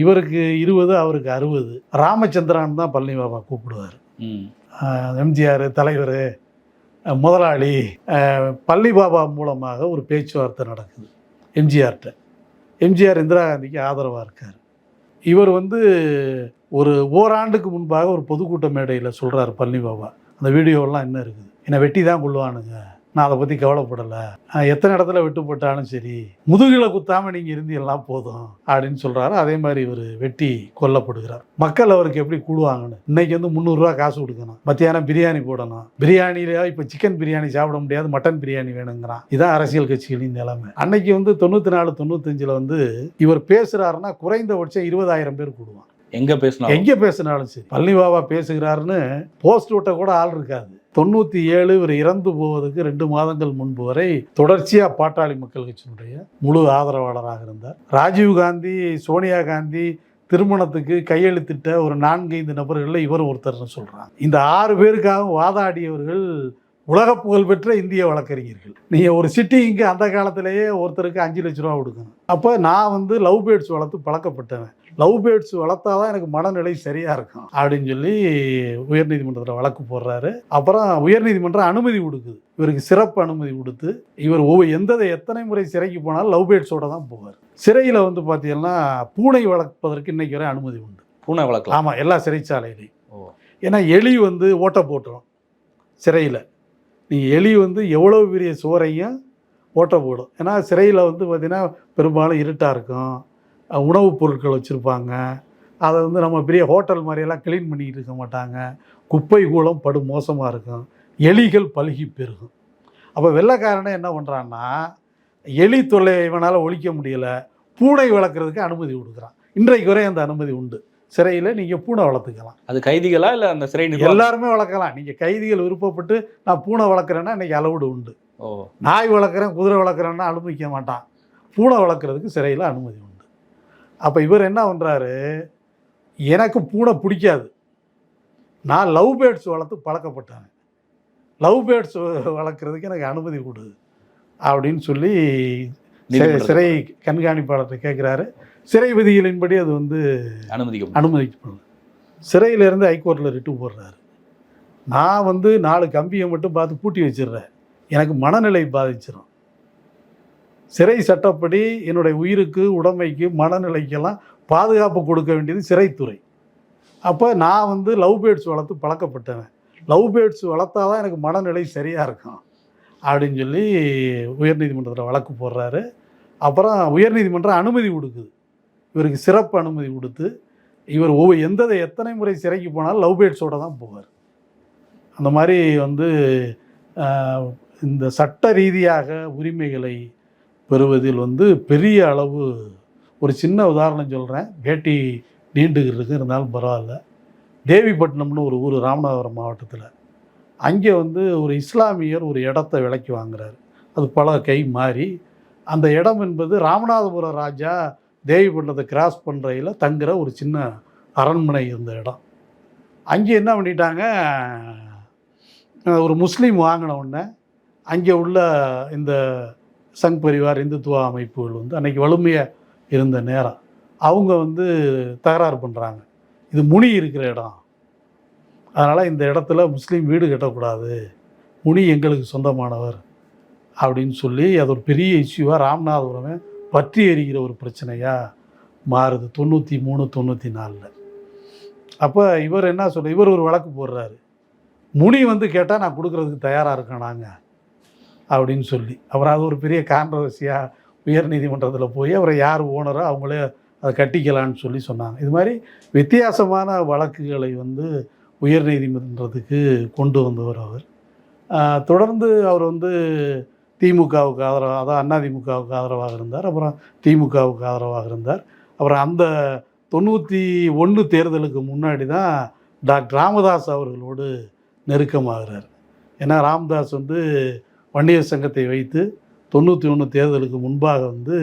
இவருக்கு இருபது அவருக்கு அறுபது. ராமச்சந்திரன் தான் பழனி பாபா கூப்பிடுவார். எம்ஜிஆர் தலைவர் முதலாளி பழனி பாபா மூலமாக ஒரு பேச்சுவார்த்தை நடக்குது எம்ஜிஆர்கிட்ட. எம்ஜிஆர் இந்திரா காந்திக்கு ஆதரவாக இருக்கார். இவர் வந்து ஒரு ஓராண்டுக்கு முன்பாக ஒரு பொதுக்கூட்ட மேடையில் சொல்கிறார் பழனி பாபா. அந்த வீடியோவெல்லாம் என்ன இருக்குது. என்னை வெட்டி தான் கொள்ளுவானுங்க நான் அதை பற்றி கவலைப்படலை. எத்தனை இடத்துல வெட்டு போட்டாலும் சரி முதுகில் குத்தாமல் நீங்கள் இருந்தீங்கன்னா போதும் அப்படின்னு சொல்கிறாரு அதே மாதிரி இவர் வெட்டி கொல்லப்படுகிறார். மக்கள் அவருக்கு எப்படி கூடுவாங்கன்னு? இன்னைக்கு வந்து முந்நூறுரூவா காசு கொடுக்கணும். மத்தியானம் பிரியாணி போடணும். பிரியாணியில இப்போ சிக்கன் பிரியாணி சாப்பிட முடியாது மட்டன் பிரியாணி வேணுங்கிறான். இதான் அரசியல் கட்சிகளின் நிலைமை. அன்னைக்கு வந்து தொண்ணூற்றி நாலு தொண்ணூத்தஞ்சில் வந்து இவர் பேசுகிறாருன்னா குறைந்தபட்சம் இருபதாயிரம் பேர் கூடுவான். எங்க பேசணும் எங்கே பேசினாலும் சரி. பழனி பாபா பேசுகிறாருன்னு போஸ்ட் விட்ட கூட ஆள் இருக்காது. தொண்ணூற்றி ஏழு இவர் இறந்து போவதற்கு ரெண்டு மாதங்கள் முன்பு வரை தொடர்ச்சியாக பாட்டாளி மக்கள் கட்சியினுடைய முழு ஆதரவாளராக இருந்தார். ராஜீவ் காந்தி சோனியா காந்தி திருமணத்துக்கு கையெழுத்திட்ட ஒரு நான்கைந்து நபர்களில் இவர் ஒருத்தர்னு சொல்கிறாங்க இந்த ஆறு பேருக்காக வாதாடியவர்கள் உலக புகழ்பெற்ற இந்திய வழக்கறிஞர்கள். நீங்கள் ஒரு சிட்டிங்க்கு அந்த காலத்திலேயே ஒருத்தருக்கு அஞ்சு லட்ச ரூபா கொடுக்கணும். அப்போ நான் வந்து லவ் பேர்ட்ஸ் வளர்த்து பழக்கப்பட்டவன். லவ் பேர்ட்ஸ் வளர்த்தாதான் எனக்கு மனநிலை சரியாக இருக்கும். அப்படின்னு சொல்லி உயர்நீதிமன்றத்தில் வழக்கு போடுறாரு. அப்புறம் உயர்நீதிமன்றம் அனுமதி கொடுக்குது. இவருக்கு சிறப்பு அனுமதி கொடுத்து இவர் ஒவ்வொரு எந்த எத்தனை முறை சிறைக்கு போனாலும் லவ் பேர்ட்ஸோட தான் போவார். சிறையில் வந்து பார்த்தீங்கன்னா பூனை வளர்ப்பதற்கு இன்னைக்கு வரை அனுமதி உண்டு. பூனை வளர்க்கலாம். ஆமாம் எல்லா சிறைச்சாலையிலையும். ஏன்னா எலி வந்து ஓட்டை போட்டுரும் சிறையில். நீங்கள் எலி வந்து எவ்வளோ பெரிய சுவரையும் ஓட்ட போடும். ஏன்னா சிறையில் வந்து பார்த்திங்கன்னா பெரும்பாலும் இருட்டாக இருக்கும். உணவுப் பொருட்கள் வச்சுருப்பாங்க. அதை வந்து நம்ம பெரிய ஹோட்டல் மாதிரியெல்லாம் க்ளீன் பண்ணிக்கிட்டு இருக்க மாட்டாங்க. குப்பை கூலம் படு மோசமாக இருக்கும். எலிகள் பழுகி பெருகும். அப்போ வெள்ளைக்காரனே என்ன பண்ணுறான்னா எலி தொல்லை இவனால் ஒழிக்க முடியலை. பூனை வளர்க்குறதுக்கு அனுமதி கொடுக்குறான். இன்றைக்கு வரை அந்த அனுமதி உண்டு. சிறையில் நீங்கள் பூனை வளர்த்துக்கலாம். அது கைதிகளா இல்ல அந்த சிறை எல்லாருமே வளர்க்கலாம். நீங்கள் கைதிகள் விருப்பப்பட்டு நான் பூனை வளர்க்குறேன்னா இன்னைக்கு அளவுடு உண்டு. ஓ. நாய் வளர்க்குறேன் குதிரை வளர்க்குறேன்னா அனுமதிக்க மாட்டான். பூனை வளர்க்குறதுக்கு சிறையில் அனுமதி உண்டு. அப்போ இவர் என்ன பண்ணுறாரு எனக்கு பூனை பிடிக்காது. நான் லவ் பேர்ட்ஸ் வளர்த்து பழக்கப்பட்டேன். லவ் பேர்ட்ஸ் வளர்க்குறதுக்கு எனக்கு அனுமதி கொடு. அப்படின்னு சொல்லி சிறை கண்காணிப்பாளர்கிட்ட கேட்குறாரு சிறை விதிகளின்படி அது வந்து அனுமதிக்க அனுமதிக்கப்படல சிறையிலேருந்து ஹைகோர்ட்டில் ரிட்டு போடுறாரு. நான் வந்து நாலு கம்பியை மட்டும் பார்த்து பூட்டி வச்சிடுறேன். எனக்கு மனநிலை பாதிச்சிடும் சிறை சட்டப்படி என்னுடைய உயிருக்கு உடைமைக்கு மனநிலைக்கெல்லாம் பாதுகாப்பு கொடுக்க வேண்டியது சிறைத்துறை. அப்போ நான் வந்து லவ் பேர்ட்ஸ் வளர்த்து பழக்கப்பட்டவன். லவ் பேர்ட்ஸ் வளர்த்தாதான் எனக்கு மனநிலை சரியாக இருக்கும். அப்படின்னு சொல்லி உயர்நீதிமன்றத்தில் வழக்கு போடுறாரு. அப்புறம் உயர்நீதிமன்றம் அனுமதி கொடுக்குது. இவருக்கு சிறப்பு அனுமதி கொடுத்து இவர் ஒவ்வொரு எந்த எத்தனை முறை சிறைக்கு போனாலும் லவ் பேர்ட்ஸோட தான் போவார். அந்த மாதிரி வந்து இந்த சட்ட ரீதியாக உரிமைகளை பெறுவதில் வந்து பெரிய அளவு ஒரு சின்ன உதாரணம் சொல்கிறேன் பேட்டி நீண்டுகிட்டு இருக்கு இருந்தாலும் பரவாயில்ல. தேவிப்பட்டினம்னு ஒரு ஊர் ராமநாதபுரம் மாவட்டத்தில். அங்கே வந்து ஒரு இஸ்லாமியர் ஒரு இடத்த விலைக்கு வாங்குறாரு. அது பல கை மாறி. அந்த இடம் என்பது ராமநாதபுரம் ராஜா தேவிப்பட்டினத்தை கிராஸ் பண்ணுறையில் தங்குற ஒரு சின்ன அரண்மனை இருந்த இடம். அங்கே என்ன பண்ணிட்டாங்க? ஒரு முஸ்லீம் வாங்கின உடனே அங்கே உள்ள இந்த சங் பரிவார் இந்துத்துவ அமைப்புகள் வந்து அன்றைக்கி வலிமையாக இருந்த நேரம். அவங்க வந்து தகராறு பண்ணுறாங்க இது முனி இருக்கிற இடம். அதனால் இந்த இடத்துல முஸ்லீம் வீடு கட்டக்கூடாது. முனி எங்களுக்கு சொந்தமானவர் அப்படின்னு சொல்லி அது ஒரு பெரிய இஷ்யூவாக ராமநாதபுரமே பற்றி எறிகிற ஒரு பிரச்சனையாக மாறுது. தொண்ணூற்றி மூணு தொண்ணூற்றி நாலில் அப்போ இவர் என்ன சொல்ல இவர் ஒரு வழக்கு போடுறாரு. முனி வந்து கேட்டால் நான் கொடுக்குறதுக்கு தயாராக இருக்கேன் நாங்கள் அப்படின்னு சொல்லி. அப்புறம் அது ஒரு பெரிய கான்ட்ரவர்சியாக உயர் நீதிமன்றத்தில் போய் அவரை யார் ஓனரோ அவங்களே அதை கட்டிக்கலான்னு சொல்லி சொன்னாங்க. இது மாதிரி வித்தியாசமான வழக்குகளை வந்து உயர் நீதிமன்றத்துக்கு கொண்டு வந்தவர் அவர். தொடர்ந்து அவர் வந்து திமுகவுக்கு ஆதரவாக அதான் திமுகவுக்கு ஆதரவாக இருந்தார். அப்புறம் திமுகவுக்கு ஆதரவாக இருந்தார். அப்புறம் அந்த தொண்ணூற்றி ஒன்று தேர்தலுக்கு முன்னாடி தான் டாக்டர் ராமதாஸ் அவர்களோடு நெருக்கமாகிறார். ஏன்னா ராமதாஸ் வந்து வன்னியர் சங்கத்தை வைத்து தொண்ணூற்றி ஒன்று தேர்தலுக்கு முன்பாக வந்து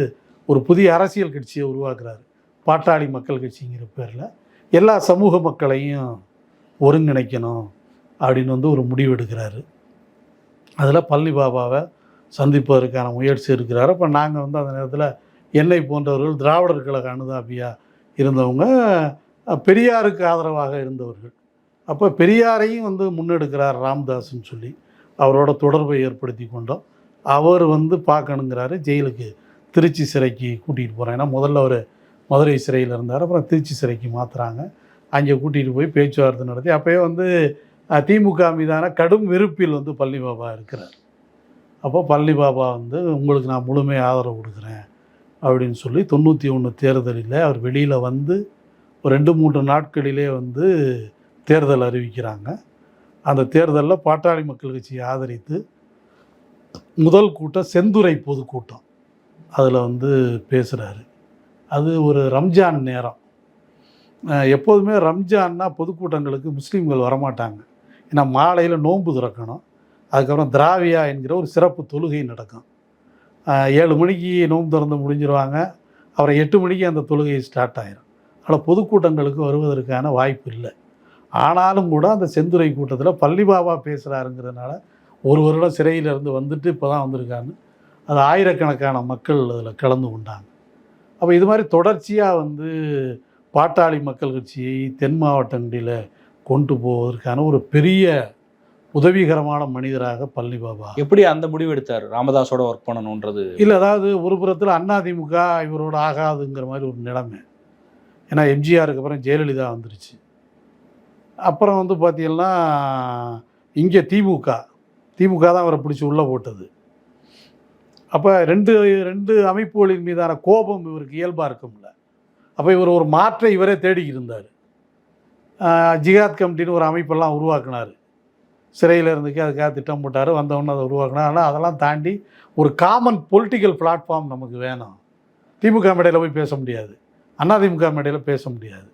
ஒரு புதிய அரசியல் கட்சியை உருவாக்குறார். பாட்டாளி மக்கள் கட்சிங்கிற பேரில். எல்லா சமூக மக்களையும் ஒருங்கிணைக்கணும் அப்படின்னு வந்து ஒரு முடிவு எடுக்கிறாரு அதில் பழனி பாபாவை சந்திப்பதற்கான முயற்சி இருக்கிறார் அப்போ நாங்கள் வந்து அந்த நேரத்தில் என்னை போன்றவர்கள் திராவிடர் கழக அனுதாபியாக இருந்தவங்க பெரியாருக்கு ஆதரவாக இருந்தவர்கள். அப்போ பெரியாரையும் வந்து முன்னெடுக்கிறார் ராம்தாஸ்ன்னு சொல்லி அவரோட தொடர்பை ஏற்படுத்தி கொண்டோம். அவர் வந்து பார்க்கணுங்கிறாரு. ஜெயிலுக்கு திருச்சி சிறைக்கு கூட்டிகிட்டு போகிறேன் ஏன்னா முதல்ல அவர் மதுரை சிறையில் இருந்தார். அப்புறம் திருச்சி சிறைக்கு மாற்றுறாங்க அங்கே கூட்டிகிட்டு போய் பேச்சுவார்த்தை நடத்தி அப்போயே வந்து திமுக மீதான கடும் வெறுப்பில் வந்து பழனி பாபா இருக்கிறார். அப்போ பழனி பாபா வந்து உங்களுக்கு நான் முழுமை ஆதரவு கொடுக்குறேன் அப்படின்னு சொல்லி தொண்ணூற்றி ஒன்று தேர்தலில் அவர் வெளியில் வந்து ஒரு ரெண்டு மூன்று நாட்களிலே வந்து தேர்தல் அறிவிக்கிறாங்க. அந்த தேர்தலில் பாட்டாளி மக்கள் கட்சியை ஆதரித்து முதல் கூட்டம் செந்துறை பொதுக்கூட்டம் அதில் வந்து பேசுகிறாரு அது ஒரு ரம்ஜான் நேரம். எப்போதுமே ரம்ஜான்னா பொதுக்கூட்டங்களுக்கு முஸ்லீம்கள் வரமாட்டாங்க. ஏன்னா மாலையில் நோன்பு திறக்கணும். அதுக்கப்புறம் திராவியா என்கிற ஒரு சிறப்பு தொழுகை நடக்கும். ஏழு மணிக்கு நோன்பு திறந்து முடிஞ்சிருவாங்க. அப்புறம் எட்டு மணிக்கு அந்த தொழுகை ஸ்டார்ட் ஆயிரும். ஆனால் பொதுக்கூட்டங்களுக்கு வருவதற்கான வாய்ப்பு இல்லை. ஆனாலும் கூட அந்த செந்துறை கூட்டத்தில் பள்ளி பாபா பேசுகிறாருங்கிறதுனால ஒரு வருடம் சிறையிலிருந்து வந்துட்டு இப்போ தான் வந்திருக்கான்னு அது ஆயிரக்கணக்கான மக்கள் அதில் கலந்து கொண்டாங்க. அப்போ இது மாதிரி தொடர்ச்சியாக வந்து பாட்டாளி மக்கள் கட்சியை தென் மாவட்டங்களில் கொண்டு போவதற்கான ஒரு பெரிய உதவிகரமான மனிதராக பழனி பாபா. எப்படி அந்த முடிவு எடுத்தார்? ராமதாஸோட ஒர்க் பண்ணணுன்றது? இல்லை அதாவது ஒரு புறத்தில் அதிமுக இவரோட ஆகாதுங்கிற மாதிரி ஒரு நிலைமை. ஏன்னா எம்ஜிஆருக்கு அப்புறம் ஜெயலலிதா வந்துருச்சு. அப்புறம் வந்து பார்த்தீங்கன்னா இங்கே திமுக. திமுக தான் அவரை பிடிச்சி உள்ளே போட்டது. அப்போ ரெண்டு ரெண்டு அமைப்புகளின் மீதான கோபம் இவருக்கு இயல்பாக இருக்கும்ல அப்போ இவர் ஒரு மாற்றை இவரே தேடிக்கிட்டு இருந்தார். ஜிகாத் கமிட்டின்னு ஒரு அமைப்பெல்லாம் உருவாக்குனார். சிறையில் இருந்துக்கு அதுக்காக திட்டம் போட்டார் வந்தவொடனே அதை உருவாக்குனார். ஆனால் அதெல்லாம் தாண்டி ஒரு காமன் பொலிட்டிக்கல் பிளாட்ஃபார்ம் நமக்கு வேணும். திமுக மேடையில் போய் பேச முடியாது. அதிமுக மேடையில் பேச முடியாது.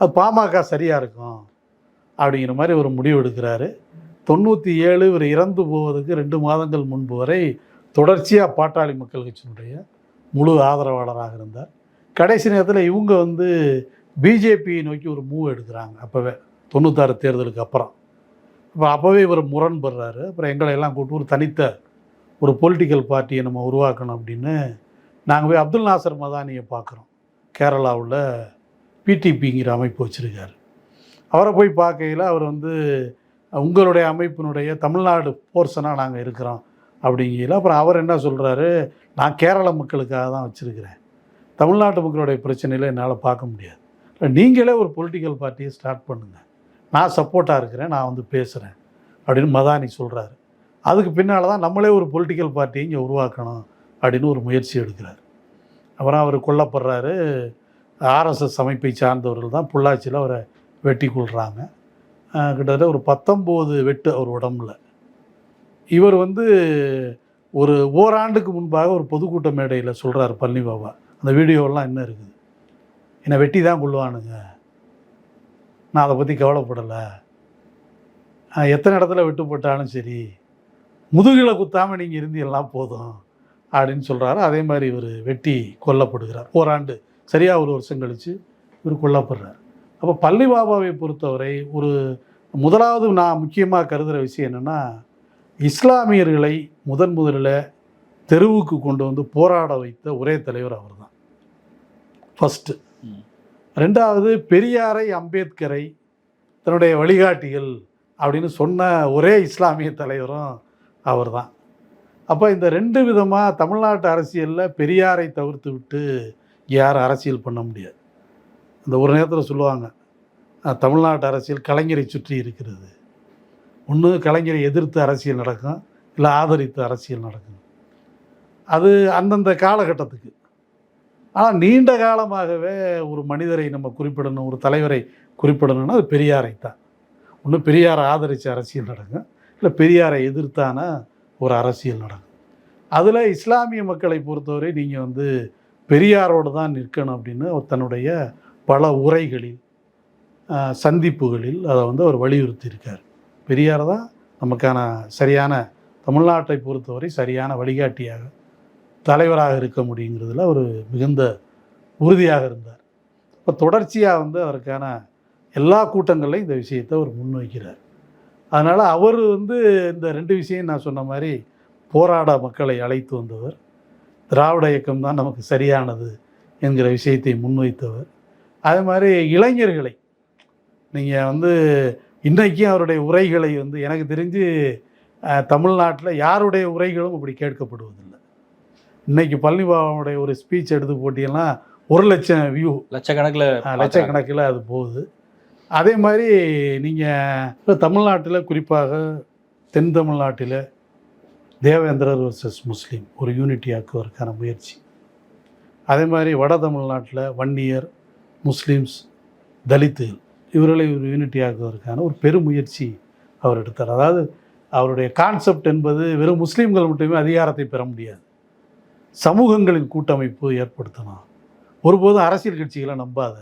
அது பாமக சரியாக இருக்கும் அப்படிங்கிற மாதிரி ஒரு முடிவு எடுக்கிறாரு. தொண்ணூற்றி ஏழு இவர் இறந்து போவதுக்கு ரெண்டு மாதங்கள் முன்பு வரை தொடர்ச்சியாக பாட்டாளி மக்கள் கட்சியினுடைய முழு ஆதரவாளராக இருந்தார். கடைசி நேரத்தில் இவங்க வந்து பிஜேபியை நோக்கி ஒரு மூவ் எடுக்கிறாங்க அப்போவே தொண்ணூத்தாறு தேர்தலுக்கு அப்புறம். இப்போ அப்போவே இவர் முரண்படுறாரு. அப்புறம் எங்களை எல்லாம் கூப்பிட்டு ஒரு தனித்த ஒரு பொலிட்டிக்கல் பார்ட்டியை நம்ம உருவாக்கணும் அப்படின்னு நாங்கள் போய் அப்துல் நாசர் மதானியை பார்க்குறோம் கேரளாவில் பிடிபிங்கிற அமைப்பு வச்சுருக்காரு. அவரை போய் பார்க்கையில் அவர் வந்து உங்களுடைய அமைப்பினுடைய தமிழ்நாடு போர்ஷனாக நாங்கள் இருக்கிறோம் அப்படிங்கையில் அப்புறம் அவர் என்ன சொல்கிறாரு நான் கேரள மக்களுக்காக தான் வச்சுருக்கிறேன். தமிழ்நாட்டு மக்களுடைய பிரச்சனையில் என்னால் பார்க்க முடியாது. நீங்களே ஒரு பொலிட்டிக்கல் பார்ட்டியை ஸ்டார்ட் பண்ணுங்கள் நான் சப்போர்ட்டாக இருக்கிறேன் நான் வந்து பேசுகிறேன் அப்படின்னு மதானி சொல்கிறாரு அதுக்கு பின்னால் தான் நம்மளே ஒரு பொலிட்டிக்கல் பார்ட்டியை இங்கே உருவாக்கணும் அப்படின்னு ஒரு முயற்சி எடுக்கிறார். அப்புறம் அவர் கொல்லப்படுறாரு. ஆர்எஸ்எஸ் அமைப்பை சார்ந்தவர்கள் தான் பொள்ளாச்சியில் அவரை வெட்டி கொள்கிறாங்க கிட்டத்தட்ட ஒரு பத்தொம்போது வெட்டு அவர் உடம்புல. இவர் வந்து ஒரு ஓராண்டுக்கு முன்பாக ஒரு பொதுக்கூட்ட மேடையில் சொல்கிறார் பழனி பாபா. அந்த வீடியோவெல்லாம் என்ன இருக்குது. என்னை வெட்டி தான் கொள்ளுவானுங்க நான் அதை பற்றி கவலைப்படலை. எத்தனை இடத்துல விட்டு போட்டாலும் சரி முதுகில் குத்தாமல் நீங்கள் இருந்தீங்கன்னா போதும் அப்படின்னு சொல்கிறாரு அதே மாதிரி இவர் வெட்டி கொல்லப்படுகிறார். ஓராண்டு சரியாக ஒரு வருஷம் கழித்து இவர் கொல்லப்படுறார். அப்போ பள்ளி பாபாவை பொறுத்தவரை ஒரு முதலாவது நான் முக்கியமாக கருதுகிற விஷயம் என்னென்னா இஸ்லாமியர்களை முதன் முதலில் தெருவுக்கு கொண்டு வந்து போராட வைத்த ஒரே தலைவர் அவர் தான் ஃபஸ்ட்டு ரெண்டாவது பெரியாரை அம்பேத்கரை தன்னுடைய வழிகாட்டிகள் அப்படின்னு சொன்ன ஒரே இஸ்லாமிய தலைவரும் அவர் தான் அப்போ இந்த ரெண்டு விதமாக தமிழ்நாட்டு அரசியலில் பெரியாரை தவிர்த்து விட்டு யாரும் அரசியல் பண்ண முடியாது. இந்த ஒரு நேரத்தில் சொல்லுவாங்க தமிழ்நாட்டு அரசியல் கலைஞரை சுற்றி இருக்கிறது. ஒன்று கலைஞரை எதிர்த்து அரசியல் நடக்கும் இல்லை ஆதரித்து அரசியல் நடக்கும். அது அந்தந்த காலகட்டத்துக்கு. ஆனால் நீண்ட காலமாகவே ஒரு மனிதரை நம்ம குறிப்பிடணும் ஒரு தலைவரை குறிப்பிடணும்னா அது பெரியாரை தான். ஒன்று பெரியாரை ஆதரித்து அரசியல் நடக்கும். இல்லை பெரியாரை எதிர்த்தான ஒரு அரசியல் நடக்கும். அதில் இஸ்லாமிய மக்களை பொறுத்தவரை நீங்கள் வந்து பெரியாரோடு தான் நிற்கணும் அப்படின்னு அவர் தன்னுடைய பல உரைகளில் சந்திப்புகளில் அதை வந்து அவர் வலியுறுத்தியிருக்கார். பெரியார் தான் நமக்கான சரியான தமிழ்நாட்டை பொறுத்தவரை சரியான வழிகாட்டியாக தலைவராக இருக்க முடியுங்கிறதுல ஒரு மிகுந்த உறுதியாக இருந்தார். இப்போ தொடர்ச்சியாக வந்து அவருக்கான எல்லா கூட்டங்கள்லையும் இந்த விஷயத்தை அவர் முன்வைக்கிறார். அதனால் அவர் வந்து இந்த ரெண்டு விஷயம் நான் சொன்ன மாதிரி போராட மக்களை அழைத்து வந்தவர் திராவிட இயக்கம் தான் நமக்கு சரியானது என்கிற விஷயத்தை முன்வைத்தவர். அதே மாதிரி இளைஞர்களை நீங்கள் வந்து இன்றைக்கும் அவருடைய உரைகளை வந்து எனக்கு தெரிஞ்சு தமிழ்நாட்டில் யாருடைய உரைகளும் இப்படி கேட்கப்படுவதில்லை. இன்னைக்கு பழனிபாபாவுடைய ஒரு ஸ்பீச் எடுத்து போட்டீங்கன்னா ஒரு லட்சம் வியூ லட்சக்கணக்கில் லட்சக்கணக்கில் அது போகுது. அதே மாதிரி நீங்கள் தமிழ்நாட்டில் குறிப்பாக தென் தமிழ்நாட்டில் தேவேந்திரர் வர்சஸ் முஸ்லீம் ஒரு யூனிட்டி ஆக்குவதற்கான முயற்சி. அதே மாதிரி வட தமிழ்நாட்டில் வன்னியர் முஸ்லீம்ஸ் தலித்துகள் இவர்களை ஒரு யூனிட்டி ஆக்குவதற்கான ஒரு பெருமுயற்சி அவர் எடுத்தார். அதாவது அவருடைய கான்செப்ட் என்பது வெறும் முஸ்லீம்கள் மட்டுமே அதிகாரத்தை பெற முடியாது. சமூகங்களின் கூட்டமைப்பு ஏற்படுத்தணும். ஒருபோதும் அரசியல் கட்சிகளை நம்பாத.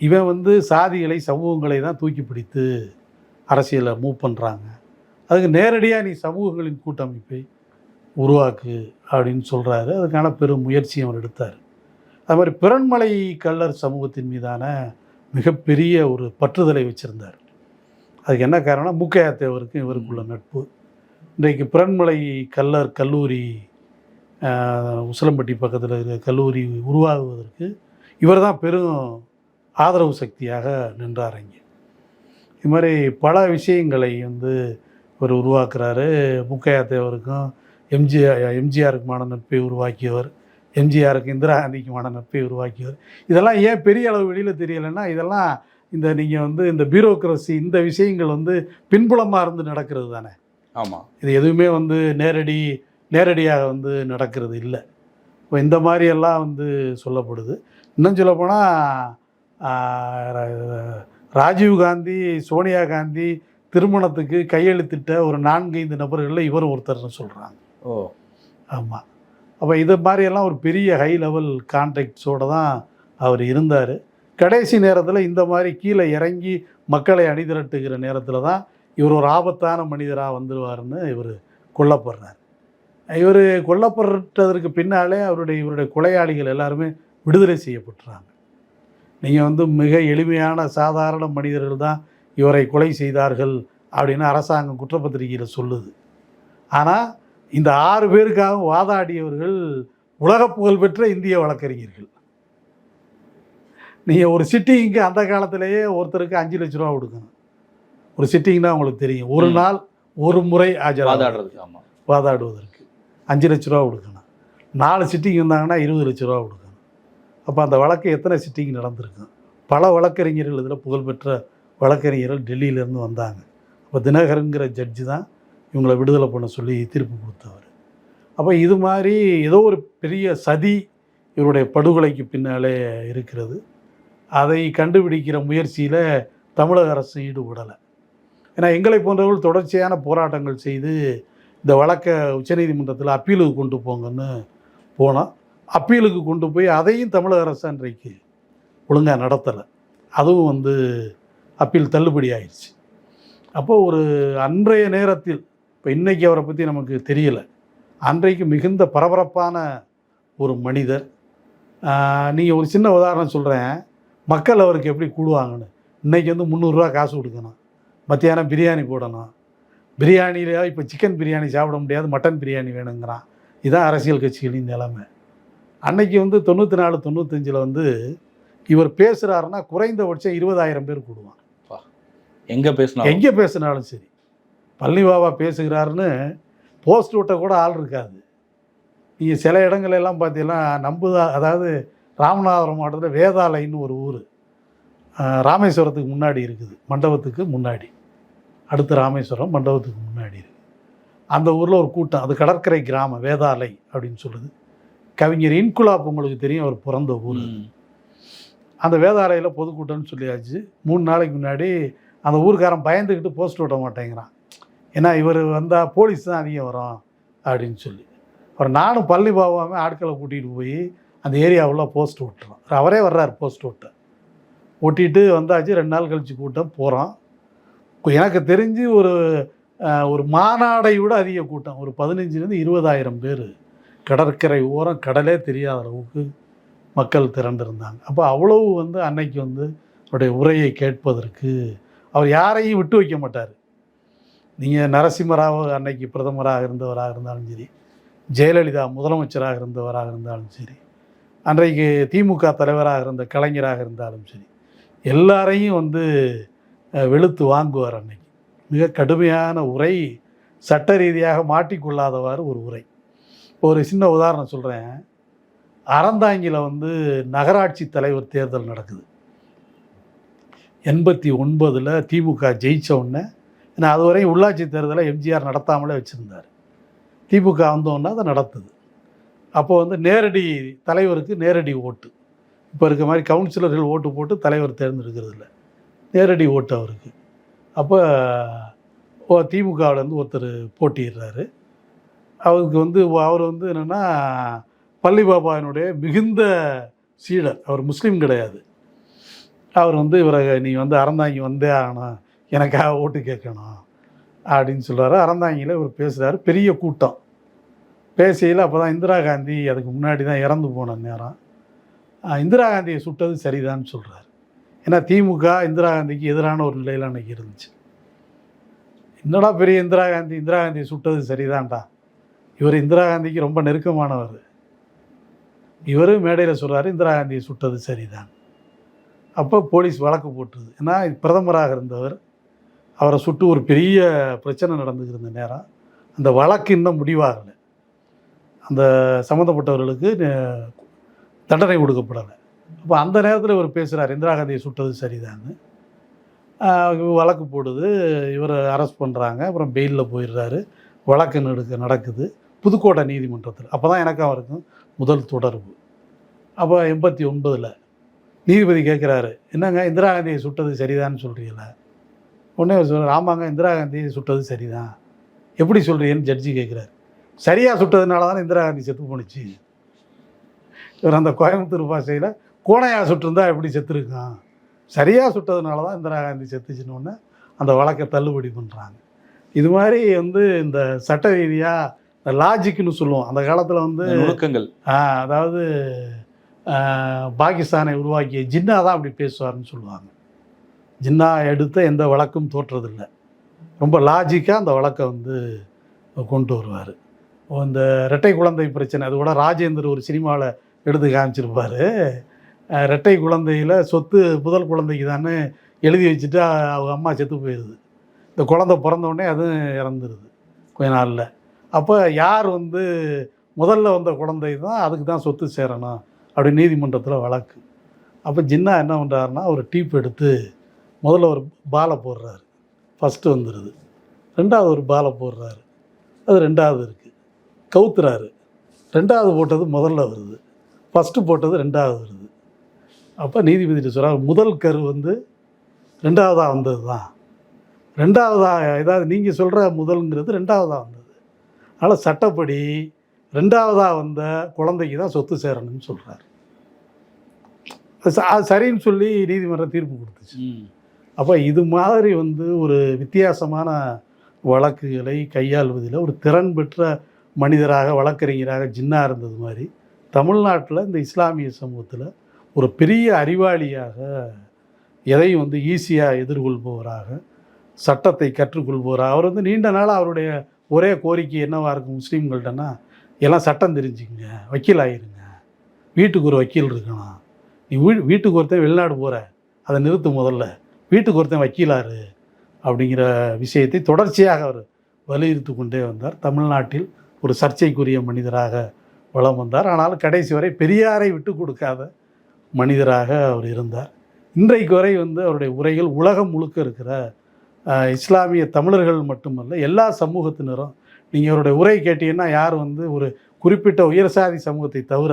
இவன் வந்து சாதிகளை சமூகங்களை தான் தூக்கி பிடித்து அரசியலை மூவ் பண்ணுறாங்க அதுக்கு நேரடியாக நீ சமூகங்களின் கூட்டமைப்பை உருவாக்கு அப்படின்னு சொல்கிறாரு அதுக்கான பெரும் முயற்சி அவர் எடுத்தார். அது மாதிரி பிறன்மலை கள்ளர் சமூகத்தின் மீதான மிகப்பெரிய ஒரு பற்றுதலை வச்சுருந்தார். அதுக்கு என்ன காரணம் முக்கையா தேவருக்கும் இவருக்குள்ள நட்பு. இன்றைக்கு பிறன்மலை கல்லர் கல்லூரி உசிலம்பட்டி பக்கத்தில் இருக்கிற கல்லூரி உருவாகுவதற்கு இவர் தான் பெரும் ஆதரவு சக்தியாக நின்றார் அங்கே இது மாதிரி பல விஷயங்களை வந்து இவர் உருவாக்குறாரு. முக்கையா தேவருக்கும் எம்ஜிஆர் எம்ஜிஆருக்குமான நட்பை உருவாக்கியவர் எம்ஜிஆருக்கு இந்திரா காந்திக்குமான நட்பை உருவாக்கியவர். இதெல்லாம் ஏன் பெரிய அளவு வெளியில் தெரியலைன்னா இதெல்லாம் இந்த நீங்கள் வந்து இந்த பியூரோக்ரஸி இந்த விஷயங்கள் வந்து பின்புலமாக இருந்து நடக்கிறது தானே. ஆமாம் இது எதுவுமே வந்து நேரடி நேரடியாக வந்து நடக்கிறது இல்லை. இப்போ இந்த மாதிரி எல்லாம் வந்து சொல்லப்படுது. இன்னும் சொல்லப்போனால் ராஜீவ் காந்தி சோனியா காந்தி திருமணத்துக்கு கையெழுத்திட்ட ஒரு நான்கு ஐந்து நபர்களில் இவரும் ஒருத்தர்னு சொல்கிறாங்க ஓ. ஆமாம் அப்போ இது மாதிரியெல்லாம் ஒரு பெரிய ஹை லெவல் கான்டாக்ட்ஸோடு தான் அவர் இருந்தார். கடைசி நேரத்தில் இந்த மாதிரி கீழே இறங்கி மக்களை அணிதிரட்டுகிற நேரத்தில் தான் இவர் ஒரு ஆபத்தான மனிதராக வந்துடுவார்னு இவர் கொல்லப்படுறார். இவர் கொல்லப்பட்டதற்கு பின்னாலே அவருடைய இவருடைய கொலையாளிகள் எல்லாருமே விடுதலை செய்யப்பட்டுறாங்க. நீங்கள் வந்து மிக எளிமையான சாதாரண மனிதர்கள் தான் இவரை கொலை செய்தார்கள் அப்படின்னு அரசாங்கம் குற்றப்பத்திரிகையில் சொல்லுது. ஆனால் இந்த ஆறு பேருக்காக வாதாடியவர்கள் உலக புகழ்பெற்ற இந்திய வழக்கறிஞர்கள். நீங்கள் ஒரு சிட்டிங்க்கு அந்த காலத்திலேயே ஒருத்தருக்கு அஞ்சு லட்ச ரூபா கொடுக்கணும். ஒரு சிட்டிங்னா உங்களுக்கு தெரியும். ஒரு. நாள் ஒரு முறை ஆஜராக வாதாடுறதுக்கு ஆமாம் வாதாடுவதற்கு. அஞ்சு லட்ச ரூபா கொடுக்கணும். நாலு சிட்டிங் இருந்தாங்கன்னா இருபது லட்ச ரூபா கொடுக்கணும். அப்போ அந்த வழக்கு எத்தனை சிட்டிங் நடந்திருக்கும் பல வழக்கறிஞர்கள் இதில் புகழ்பெற்ற வழக்கறிஞர்கள் டெல்லியிலேருந்து வந்தாங்க. அப்போ தினகருங்கிற ஜட்ஜு தான் இவங்களை விடுதலை பண்ண சொல்லி தீர்ப்பு கொடுத்தவர். அப்போ இது மாதிரி ஏதோ ஒரு பெரிய சதி இவருடைய படுகொலைக்கு பின்னாலே இருக்கிறது. அதை கண்டுபிடிக்கிற முயற்சியில் தமிழக அரசு ஈடுபடலை. ஏன்னா எங்களை போன்றவர்கள் தொடர்ச்சியான போராட்டங்கள் செய்து இந்த வழக்கை உச்சநீதிமன்றத்தில் அப்பீலுக்கு கொண்டு போங்கன்னு போனோம் அப்பீலுக்கு கொண்டு போய் அதையும் தமிழக அரசு அன்றைக்கு ஒழுங்காக நடத்தலை. அதுவும் வந்து அப்பீல் தள்ளுபடி ஆயிடுச்சு. அப்போது ஒரு அன்றைய நேரத்தில் இப்போ இன்றைக்கி அவரை பற்றி நமக்கு தெரியலை. அன்றைக்கு மிகுந்த பரபரப்பான ஒரு மனிதர். நீங்கள் ஒரு சின்ன உதாரணம் சொல்கிறேன் மக்கள் அவருக்கு எப்படி கூடுவாங்கன்னு. இன்றைக்கி வந்து முந்நூறுரூவா காசு கொடுக்கணும். மத்தியானம் பிரியாணி போடணும். பிரியாணியில இப்போ சிக்கன் பிரியாணி சாப்பிட முடியாது மட்டன் பிரியாணி வேணுங்கிறான். இதான் அரசியல் கட்சிகளின் நிலைமை. அன்னைக்கு வந்து தொண்ணூற்றி நாலு தொண்ணூத்தஞ்சில் வந்து இவர் பேசுகிறாருன்னா குறைந்தபட்சம் இருபதாயிரம் பேர் கூடுவான். எங்கே பேசினா எங்கே பேசினாலும் சரி. பழனி பாபா பேசுகிறாருன்னு போஸ்ட் விட்ட கூட ஆள் இருக்காது. நீங்கள் சில இடங்கள் எல்லாம் பார்த்தீங்கன்னா நம்புதா அதாவது ராமநாதபுரம் மாவட்டத்தில் வேதாலைன்னு ஒரு ஊர் ராமேஸ்வரத்துக்கு முன்னாடி இருக்குது மண்டபத்துக்கு முன்னாடி. அடுத்து ராமேஸ்வரம் மண்டபத்துக்கு முன்னாடி இருக்குது அந்த ஊரில் ஒரு கூட்டம் அது கடற்கரை கிராமம் வேதாலை அப்படின்னு சொல்லுது கவிஞர் இன்குலாப் உங்களுக்கு தெரியும் அவர் பிறந்த ஊர். அந்த வேதாலயில் பொதுக்கூட்டம்னு சொல்லியாச்சு. மூணு நாளைக்கு முன்னாடி அந்த ஊர்க்காரன் பயந்துக்கிட்டு போஸ்ட் விட மாட்டேங்கிறான். ஏன்னா இவர் வந்தால் போலீஸ் தான் அதிகம் வரும் அப்படின்னு சொல்லி. அப்புறம் நானும் பள்ளி பாவாமல் ஆட்களை கூட்டிகிட்டு போய் அந்த ஏரியாவுள்ள போஸ்ட் விட்டுறோம் அவரே வர்றார் போஸ்ட் விட்ட ஒட்டிட்டு வந்தாச்சு ரெண்டு நாள் கழிச்சு கூட்டம் போகிறோம் எனக்கு தெரிஞ்சு ஒரு ஒரு மாநாடை விட அதிக கூட்டம். ஒரு பதினஞ்சுலேருந்து இருபதாயிரம் பேர். கடற்கரை ஓரம் கடலே தெரியாத அளவுக்கு மக்கள் திரண்டிருந்தாங்க. அப்போ அவ்வளவு வந்து அன்னைக்கு வந்து அவருடைய உரையை கேட்பதற்கு அவர் யாரையும் விட்டு வைக்க மாட்டார். நீங்கள் நரசிம்மராவ அன்னைக்கு பிரதமராக இருந்தவராக இருந்தாலும் சரி ஜெயலலிதா முதலமைச்சராக இருந்தவராக இருந்தாலும் சரி அன்றைக்கு திமுக தலைவராக இருந்த கலைஞராக இருந்தாலும் சரி எல்லாரையும் வந்து வெளுத்து வாங்குவார் அன்னைக்கு. மிக கடுமையான உரை சட்ட ரீதியாக மாட்டிக்கொள்ளாதவாறு ஒரு உரை. ஒரு சின்ன உதாரணம் சொல்கிறேன் அறந்தாங்கியில் வந்து நகராட்சி தலைவர் தேர்தல் நடக்குது. எண்பத்தி ஒன்பதில் திமுக ஜெயிச்ச உடனே ஏன்னா அதுவரையும் உள்ளாட்சி தேர்தலை எம்ஜிஆர் நடத்தாமலே வச்சுருந்தார். திமுக வந்தோன்னா அதை நடத்துது. அப்போ வந்து நேரடி தலைவருக்கு நேரடி ஓட்டு. இப்போ இருக்க மாதிரி கவுன்சிலர்கள் ஓட்டு போட்டு தலைவர் தேர்ந்தெடுக்கிறது இல்லை நேரடி ஓட்டு அவருக்கு. அப்போ ஓ திமுகவிலேருந்து ஒருத்தர் போட்டிடுறாரு அவருக்கு வந்து அவர் வந்து என்னென்னா பள்ளி பாபாவினுடைய மிகுந்த சீடர். அவர் முஸ்லீம் கிடையாது. அவர் வந்து இவரை நீ வந்து அறந்தாங்கி வந்தே ஆகணும். எனக்காக ஓட்டு கேட்கணும். அப்படின்னு சொல்கிறாரு அறந்தாங்கியில் இவர் பேசுகிறாரு பெரிய கூட்டம். பேசியில் அப்போ தான் இந்திரா காந்தி அதுக்கு முன்னாடி தான் இறந்து போன நேரம். இந்திரா காந்தியை சுட்டது சரிதான்னு சொல்கிறாரு ஏன்னா திமுக இந்திரா காந்திக்கு எதிரான ஒரு நிலையில் அன்றைக்கி இருந்துச்சு. என்னடா பெரிய இந்திரா காந்தி இந்திரா காந்தியை சுட்டது சரிதான்டா. இவர் இந்திரா காந்திக்கு ரொம்ப நெருக்கமானவர். இவர் மேடையில் சொல்கிறாரு இந்திரா காந்தியை சுட்டது சரிதான். அப்போ போலீஸ் வழக்கு போட்டுருது ஏன்னா பிரதமராக இருந்தவர் அவரை சுட்டு ஒரு பெரிய பிரச்சனை நடந்துக்கிருந்த நேரம் அந்த வழக்கு இன்னும் முடிவாகலை. அந்த சம்மந்தப்பட்டவர்களுக்கு நெ- தண்டனை கொடுக்கப்படலை. அப்போ அந்த நேரத்தில் இவர் பேசுகிறார் இந்திரா காந்தியை சுட்டது சரிதான்னு. வழக்கு போடுது இவரை அரெஸ்ட் பண்ணுறாங்க அப்புறம் பெயிலில் போயிடுறாரு. வழக்கு நடுக்க நடக்குது. புதுக்கோட்டை நீதிமன்றத்தில். அப்போ தான் எனக்கும் அவருக்கும் முதல் தொடர்பு. அப்போ எண்பத்தி ஒன்பதில் நீதிபதி கேட்குறாரு என்னங்க இந்திரா காந்தியை சுட்டது சரிதான்னு சொல்கிறீங்களா உடனே சொல்கிறார் ஆமாங்க இந்திரா காந்தியை சுட்டது சரிதான் எப்படி சொல்கிறீங்கன்னு ஜட்ஜி கேட்குறாரு சரியாக சுட்டதுனால தான் இந்திரா காந்தி செத்து போணுச்சு? இவர் அந்த கோயம்புத்தூர் பாஷையில் கோணையா சுட்டிருந்தா எப்படி செத்துருக்கான்? சரியாக சுட்டதுனால தான் இந்திரா காந்தி செத்துச்சுன்னு அந்த வழக்கை தள்ளுபடி பண்ணுறாங்க இது மாதிரி வந்து இந்த சட்ட ரீதியாக இந்த லாஜிக்னு சொல்லுவோம். அந்த காலத்தில் வந்து நுணுக்கங்கள். ஆ, அதாவது பாகிஸ்தானை உருவாக்கிய ஜின்னா தான் அப்படி பேசுவார்னு சொல்லுவாங்க. ஜின்னா எடுத்த எந்த வழக்கும் தோற்றதில்லை. ரொம்ப லாஜிக்காக அந்த வழக்கை வந்து கொண்டு வருவார். இந்த இரட்டை குழந்தை பிரச்சனை அது கூட ராஜேந்தர் ஒரு சினிமாவில் எடுத்து காமிச்சிருப்பார். ரெட்டை குழந்தையில் சொத்து முதல் குழந்தைக்கு தானே எழுதி வச்சுட்டு அவங்க அம்மா செத்து போயிடுது இந்த குழந்தை பிறந்தோடனே அதுவும் இறந்துருது கொஞ்ச நாளில். அப்போ யார் வந்து முதல்ல வந்த குழந்தை தான் அதுக்கு தான் சொத்து சேரணும் அப்படி நீதிமன்றத்தில் வழக்கு. அப்போ ஜின்னா என்ன பண்ணுறாருன்னா ஒரு டீப் எடுத்து முதல்ல ஒரு பாலை போடுறாரு. ஃபஸ்ட்டு வந்துடுது ரெண்டாவது ஒரு பாலை போடுறாரு. அது ரெண்டாவது இருக்குது கவுத்துறாரு. ரெண்டாவது போட்டது முதல்ல வருது. ஃபஸ்ட்டு போட்டது ரெண்டாவது வருது. அப்போ நீதிபதிட்டு சொல்கிறார் முதல் கரு வந்து ரெண்டாவதாக வந்தது தான் ரெண்டாவதாக ஏதாவது நீங்கள் சொல்கிற முதல்ங்கிறது ரெண்டாவதாக வந்தது. அதனால் சட்டப்படி ரெண்டாவதாக வந்த குழந்தைக்கு தான் சொத்து சேரணும்னு சொல்கிறார் அது சரின்னு சொல்லி நீதிமன்றம் தீர்ப்பு கொடுத்துச்சு. அப்போ இது மாதிரி வந்து ஒரு வித்தியாசமான வழக்குகளை கையாள்வதில் ஒரு திறன் பெற்ற மனிதராக வழக்கறிஞராக ஜின்னா இருந்தது மாதிரி தமிழ்நாட்டில் இந்த இஸ்லாமிய சமூகத்தில் ஒரு பெரிய அறிவாளியாக எதையும் வந்து ஈஸியாக எதிர்கொள்பவராக சட்டத்தை கற்றுக்கொள்பவராக அவர் வந்து நீண்ட நாள் அவருடைய ஒரே கோரிக்கை என்னவாக இருக்கும் முஸ்லீம்கள்ட்டன்னா எல்லாம் சட்டம் தெரிஞ்சுக்கங்க வக்கீல் ஆகிருங்க வீட்டுக்கு ஒரு வக்கீல் இருக்கணும். நீ வீ வீட்டுக்கு ஒருத்தன் வெளிநாடு போகிற அதை நிறுத்து முதல்ல. வீட்டுக்கு ஒருத்தன் வக்கீலாரு அப்படிங்கிற விஷயத்தை தொடர்ச்சியாக அவர் வலியுறுத்தி கொண்டே வந்தார். தமிழ்நாட்டில் ஒரு சர்ச்சைக்குரிய மனிதராக வலம் வந்தார். ஆனாலும் கடைசி வரை பெரியாரை விட்டு கொடுக்காத மனிதராக அவர் இருந்தார். இன்றைக்கு வரை வந்து அவருடைய உரைகள் உலகம் முழுக்க இருக்கிற இஸ்லாமிய தமிழர்கள் மட்டுமல்ல எல்லா சமூகத்தினரும் நீங்கள் அவருடைய உரை கேட்டீங்கன்னா யார் வந்து ஒரு குறிப்பிட்ட உயர்சாதி சமூகத்தை தவிர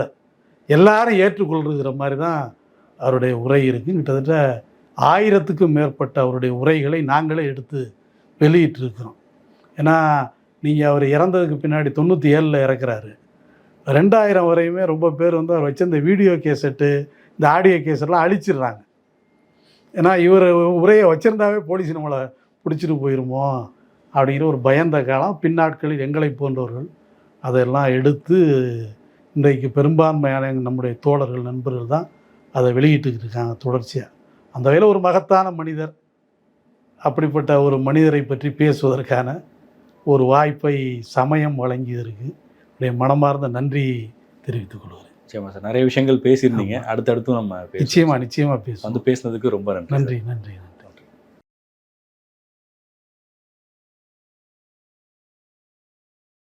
எல்லாரும் ஏற்றுக்கொள்கிற மாதிரி தான் அவருடைய உரை இருக்குது கிட்டத்தட்ட ஆயிரத்துக்கும் மேற்பட்ட அவருடைய உரைகளை நாங்களே எடுத்து வெளியிட்டிருக்கிறோம். ஏன்னா நீங்கள் அவர் இறந்ததுக்கு பின்னாடி தொண்ணூற்றி ஏழில் இறக்குறாரு. ரெண்டாயிரம் வரையுமே ரொம்ப பேர் வந்து அவர் வச்சிருந்த வீடியோ கேசட்டு இந்த ஆடியோ கேஸெல்லாம் அழிச்சிடுறாங்க. ஏன்னா இவர் உரையை வச்சுருந்தாவே போலீஸ் நம்மளை பிடிச்சிட்டு போயிருமோ அப்படிங்கிற ஒரு பயந்த காலம். பின்னாட்களில் எங்களை போன்றவர்கள் அதெல்லாம் எடுத்து இன்றைக்கு பெரும்பான்மையான நம்முடைய தோழர்கள் நண்பர்கள் தான் அதை வெளியிட்டுக்கிட்டு இருக்காங்க தொடர்ச்சியாக அந்த வகையில் ஒரு மகத்தான மனிதர் அப்படிப்பட்ட ஒரு மனிதரை பற்றி பேசுவதற்கான ஒரு வாய்ப்பை சமயம் வழங்கியதற்கு என்னுடைய மனமார்ந்த நன்றி தெரிவித்துக் கொள்கிறேன். நிச்சயமா சார். நிறைய விஷயங்கள் பேசியிருந்தீங்க. அடுத்தடுத்து நம்ம நிச்சயமா நிச்சயமா பேசுவோம். வந்து பேசுனதுக்கு ரொம்ப நன்றி. நன்றி நன்றி.